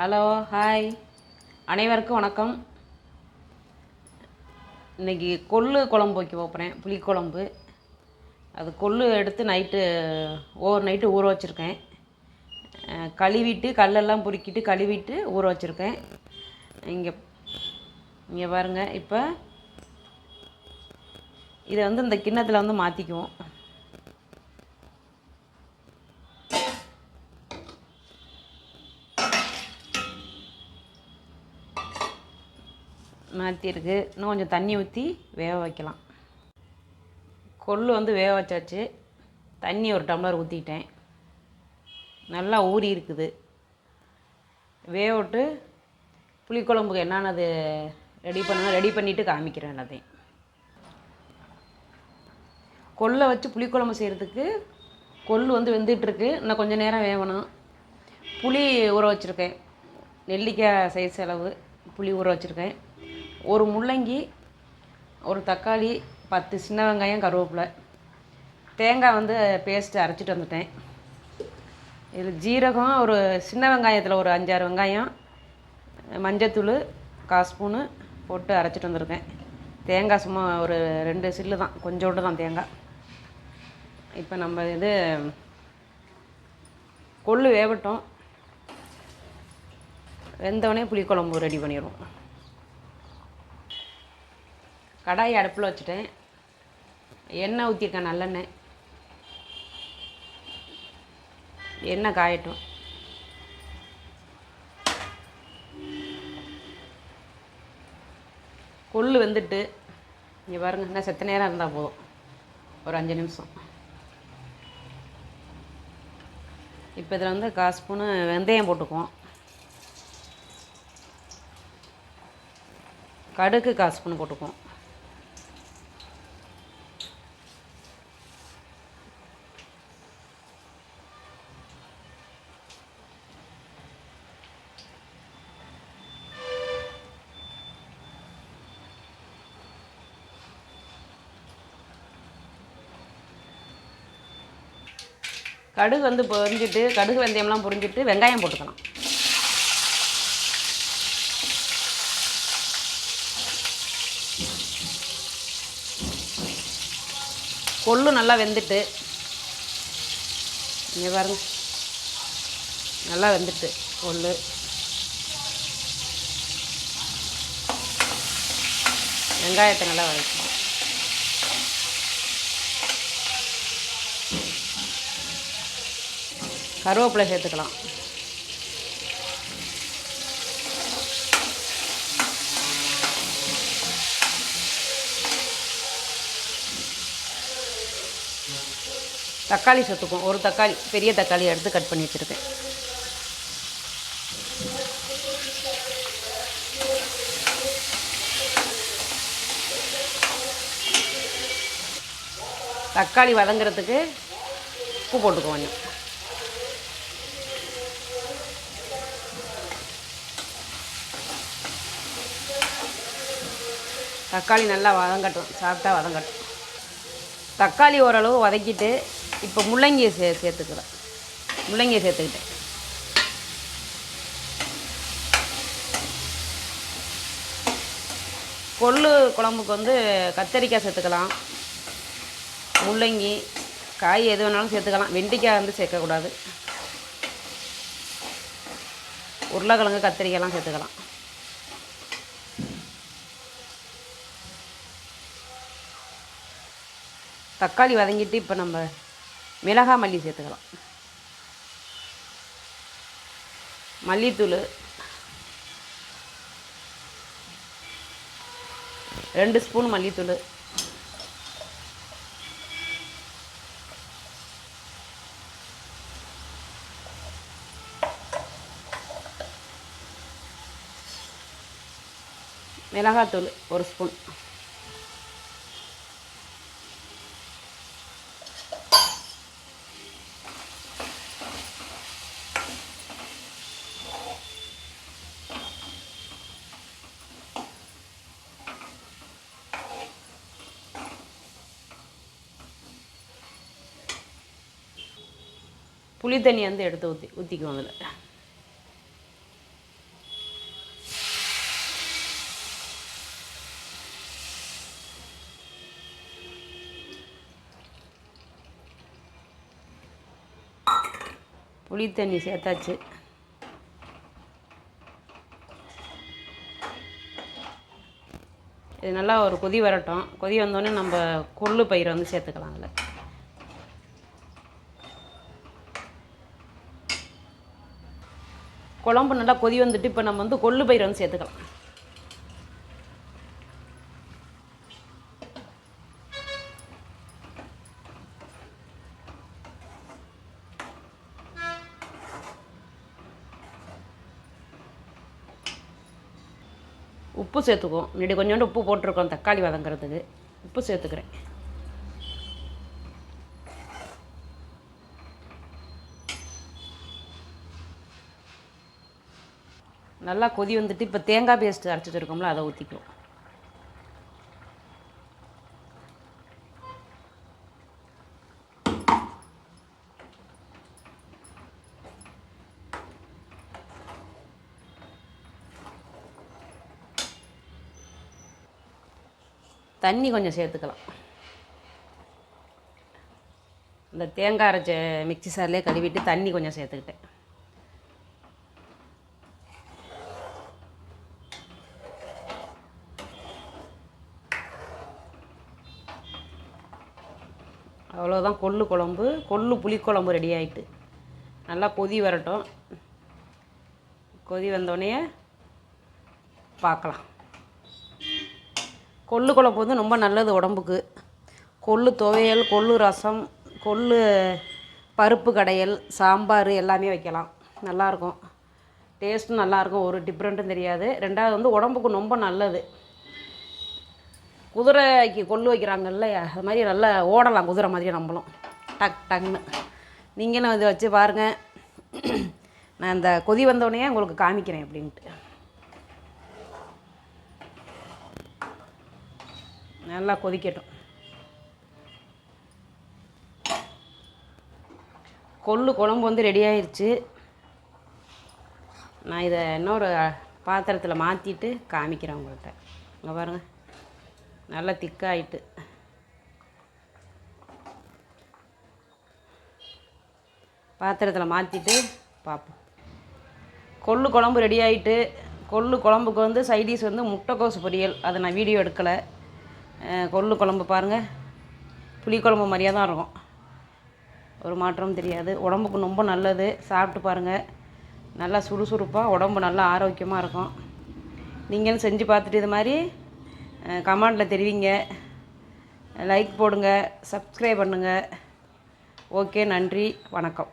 Hello hi. அனைவருக்கும் வணக்கம். இன்றைக்கி கொள்ளு குழம்பு வைக்க போகிறேன் புளிக்குழம்பு அது கொள்ளு எடுத்து நைட்டு ஓவர் நைட்டு ஊற வச்சுருக்கேன். கழுவிட்டு கல்லெல்லாம் பொறுக்கிட்டு கழுவிட்டு ஊற வச்சுருக்கேன். இங்கே இங்கே பாருங்கள் இப்போ இதை வந்து இந்த கிண்ணத்தில் வந்து மாற்றிக்குவோம் மாற்றிருக்கு இன்னும் கொஞ்சம் தண்ணி ஊற்றி வேக வைக்கலாம். கொள்ளு வந்து வேக வச்சாச்சு. தண்ணி ஒரு டம்ளர் ஊற்றிட்டேன் நல்லா ஊறி இருக்குது. வேக விட்டு புளிக்குழம்புக்கு என்னென்னது ரெடி பண்ணணும் ரெடி பண்ணிவிட்டு காமிக்கிறேன் எல்லாத்தையும். கொல்லை வச்சு புளிக்குழம்பு செய்கிறதுக்கு கொள்ளு வந்து வெந்துட்டுருக்கு. இன்னும் கொஞ்சம் நேரம் வேகணும். புளி ஊற வச்சுருக்கேன். நெல்லிக்காய் சைஸ் அளவு புளி ஊற வச்சுருக்கேன். ஒரு முள்ளங்கி ஒரு தக்காளி பத்து சின்ன வெங்காயம் கருவேப்பிலை. தேங்காய் வந்து பேஸ்ட்டு அரைச்சிட்டு வந்துட்டேன். இதில் ஜீரகம் ஒரு சின்ன வெங்காயத்தில் ஒரு அஞ்சாறு வெங்காயம் மஞ்சத்தூள் கால் ஸ்பூனு போட்டு அரைச்சிட்டு வந்திருக்கேன். தேங்காய் சும்மா ஒரு ரெண்டு சில்லு தான் கொஞ்சோண்டு தான் தேங்காய். இப்போ நம்ம இது கொள்ளு வேகட்டும் வெந்தவொடனே புளிக்குழம்பு ரெடி பண்ணிடுவோம். கடாய் அடுப்பில் வச்சுட்டேன். எண்ணெய் ஊற்றிருக்கேன் நல்லெண்ணெய். எண்ணெய் காயட்டும். கொள்ளு வந்துட்டு இங்கே பாருங்க இன்னும் செத்த நேரம் இருந்தால் போதும். ஒரு அஞ்சு நிமிஷம். இப்போ இதில் வந்து கால் ஸ்பூனு வெந்தயம் போட்டுக்குவோம். கடுகு கால் ஸ்பூன் போட்டுக்குவோம். கடுகு வந்து பொரிஞ்சிட்டு கடுகு வெந்தயம்லாம் பொரிஞ்சிட்டு வெங்காயம் போட்டுக்கலாம். கொள்ளு நல்லா வெந்துட்டு இங்கே பாருங்க. நல்லா வெந்துட்டு கொள்ளு. வெங்காயத்தை நல்லா வதக்கணும் கருவேப்பிலை சேர்த்துக்கலாம். தக்காளி சேர்த்துக்கும் ஒரு தக்காளி பெரிய தக்காளி எடுத்து கட் பண்ணி வச்சுருக்கேன். தக்காளி வதங்குறதுக்கு உப்பு போட்டுக்கோ கொஞ்சம். தக்காளி நல்லா வதங்கட்டும் சாப்பிட்டா வதங்கட்டும். தக்காளி ஓரளவு வதக்கிட்டு இப்போ முள்ளங்கியை சே சேர்த்துக்கிறேன். முள்ளங்கியை சேர்த்துக்கிட்டேன். கொள்ளு குழம்புக்கு வந்து கத்தரிக்காய் சேர்த்துக்கலாம். முள்ளங்கி காய் எது வேணாலும் சேர்த்துக்கலாம். வெண்டைக்காய் வந்து சேர்க்கக்கூடாது. உருளைக்கிழங்கு கத்திரிக்காய்லாம் சேர்த்துக்கலாம். தக்காளி வதங்கிட்டு இப்போ நம்ம மிளகா மல்லி சேர்த்துக்கலாம். மல்லித்தூள் ரெண்டு ஸ்பூன் மல்லித்தூள். மிளகாத்தூள் ஒரு ஸ்பூன். புளி தண்ணி வந்து எடுத்து ஊற்றி ஊற்றிக்குவோம் அதில். புளி தண்ணி சேர்த்தாச்சு. இது நல்லா ஒரு கொதி வரட்டும். கொதி வந்தோடனே நம்ம கொள்ளு பயிரை வந்து சேர்த்துக்கலாம் அதில். குழம்பு நல்லா கொதி வந்துட்டு இப்போ நம்ம வந்து கொள்ளு பயிர் வந்து சேர்த்துக்கலாம். உப்பு சேர்த்துக்குவோம். முன்னாடி கொஞ்சோண்டு உப்பு போட்டிருக்கோம் தக்காளி வதங்குறதுக்கு. உப்பு சேர்த்துக்கிறேன். நல்லா கொதி வந்துட்டு இப்போ தேங்காய் பேஸ்ட் அரைச்சி வச்சுருக்கோம்ல அதை ஊற்றிக்குவோம் தண்ணி கொஞ்சம் சேர்த்துக்கலாம். இந்த தேங்காய் அரைச்ச மிக்சி சார்லேயே கழுவிட்டு தண்ணி கொஞ்சம் சேர்த்துக்கிட்டேன். அவ்வளோதான் கொள்ளு குழம்பு கொள்ளு புளிக்குழம்பு ரெடி ஆகிட்டு நல்லா கொதி வரட்டும். கொதி வந்தோடனே பார்க்கலாம். கொள்ளு குழம்பு வந்து ரொம்ப நல்லது உடம்புக்கு. கொள்ளு துவையல் கொள்ளு ரசம் கொள்ளு பருப்பு கடையல் சாம்பார் எல்லாமே வைக்கலாம். நல்லாயிருக்கும் டேஸ்ட்டும் நல்லாயிருக்கும் ஒரு டிஃப்ரெண்ட்டும் தெரியாது. ரெண்டாவது வந்து உடம்புக்கு ரொம்ப நல்லது. குதிரைக்கு கொள்ளு வைக்கிறாங்கல்ல அது மாதிரி நல்லா ஓடலாம் குதிரை மாதிரி நம்மளும். டக் டக்னு. நீங்களும் இதை வச்சு பாருங்கள் நான் இந்த கொதி வந்தோடனே உங்களுக்கு காமிக்கிறேன் அப்படின்ட்டு. நல்லா கொதிக்கட்டும். கொள்ளு குழம்பு வந்து ரெடி ஆயிடுச்சு நான் இதை இன்னொரு பாத்திரத்தில் மாற்றிட்டு காமிக்கிறேன் உங்கள்கிட்ட. இங்கே பாருங்கள் நல்லா திக்காயிட்டு. பாத்திரத்தில் மாற்றிட்டு பார்ப்போம் கொள்ளு குழம்பு ரெடி ஆகிட்டு கொள்ளு குழம்புக்கு வந்து சைடிஷ் வந்து முட்டைக்கோசு பொரியல். அதை நான் வீடியோ எடுக்கலை. கொள்ளு குழம்பு பாருங்கள் புளிக்குழம்பு மாதிரியாக தான் இருக்கும். ஒரு மாற்றமும் தெரியாது. உடம்புக்கு ரொம்ப நல்லது. சாப்பிட்டு பாருங்கள் நல்லா சுறுசுறுப்பாக உடம்பு நல்லா ஆரோக்கியமாக இருக்கும். நீங்களும் செஞ்சு பார்த்துட்டு இது மாதிரி கமெண்டில் தெரிவிங்க. லைக் போடுங்க சப்ஸ்கிரைப் பண்ணுங்கள் ஓகே நன்றி வணக்கம்.